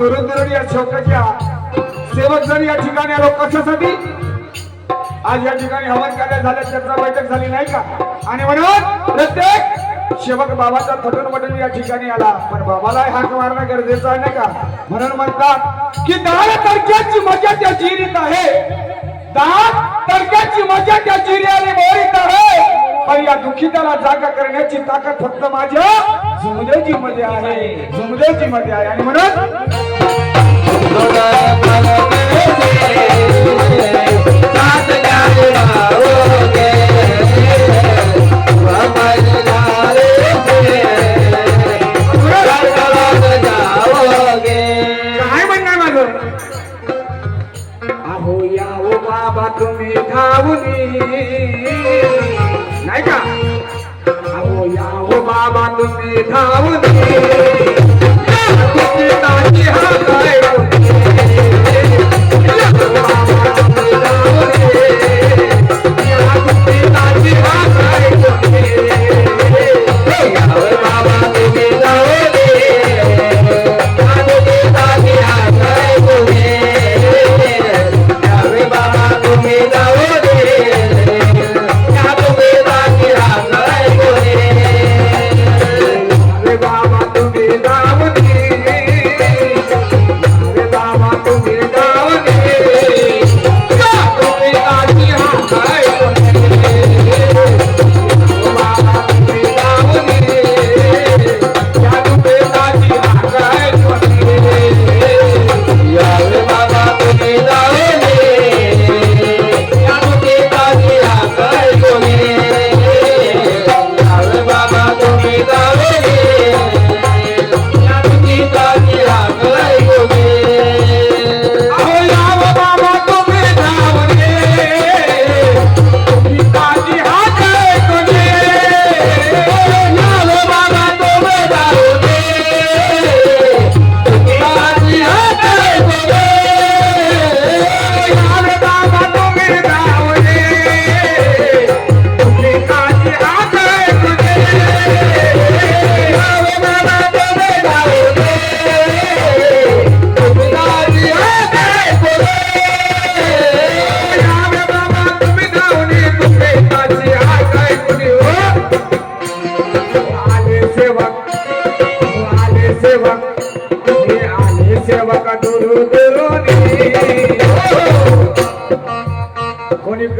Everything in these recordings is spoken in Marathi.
दुरून या शोकाच्या सेवक जर या ठिकाणी आलो. कशासाठी? आज या ठिकाणी हवन कार्य झाल्या चर्चा बैठक झाली नाही का? आणि म्हणून प्रत्येक सेवक बाबाचा थटून मटून या ठिकाणी आला. पण बाबाला हाक मारणं गरजेचं आहे नाही का? म्हणून म्हणतात की दहा तारख्याची मजा त्या जिरीत आहे. दहा तारख्याची मजा त्या जिरी आणि मोरीत आहे. पण या दुःखिताला जागा करण्याची ताकद फक्त माझ्या जुमदेवजी मध्ये आहे. जुमदेवजी मध्ये आहे आणि म्हणून होया ओ बाबा तुम्ही धावूनी नाही का? होया ओ बाबा तुम्ही धावूनी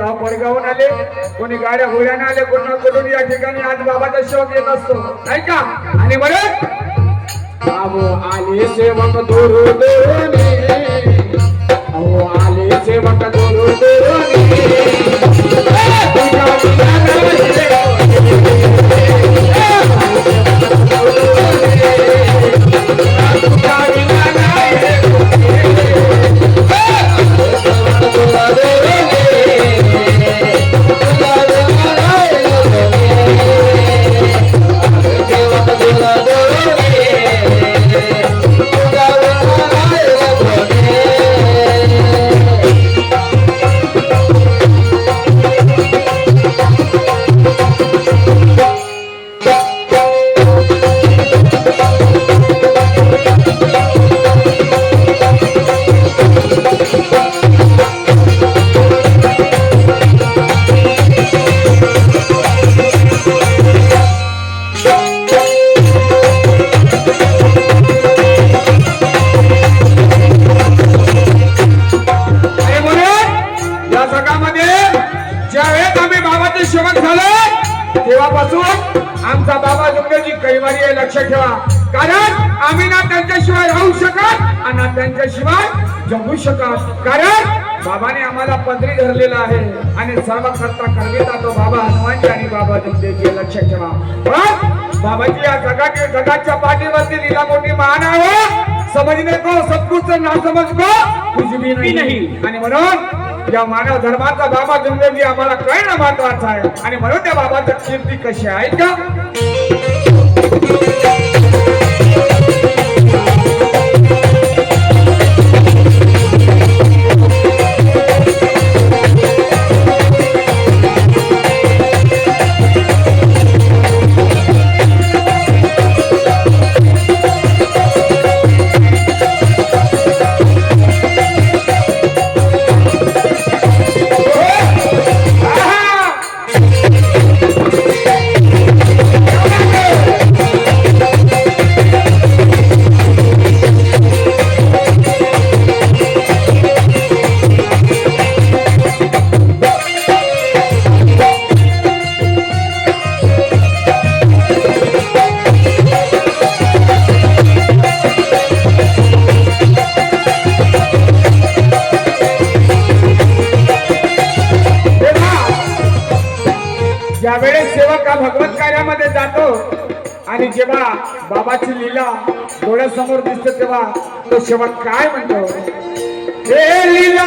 गाव परगावून आले कोणी गाड्या घोड्याने आले कोणा कुठून या ठिकाणी आज बाबाचा शोक येत असतो. नाही का? आणि म्हणून बाबू आले सेवक दुरू दुरूनी. अहो आले सेवक दुरू दुरूनी. त्यांच्याशिवाय जगू शकत. कारण बाबाने आम्हाला पदरी धरलेला आहे आणि सर्व करता करविता तो बाबा हनुमानजी आणि बाबा जमदेवजी लक्षात ठेवा. पण बाबाजी या जगाच्या जगाच्या पाठीवरती लीला मोठी महान आहे. समजणे को सब कुछ ना समज को कुछ भी भी नाही. नहीं. आणि म्हणून या मानव धर्माचा बाबा जमदेवजी आम्हाला कळणं महत्वाचं आहे. आणि म्हणून त्या बाबाचं कीर्ती कशी आहे का? सेवक हा भगवत कार्यामध्ये जातो आणि जेव्हा बाबाची लीला डोळ्यासमोर दिसते तेव्हा तो शेवट काय म्हणतो? हे लीला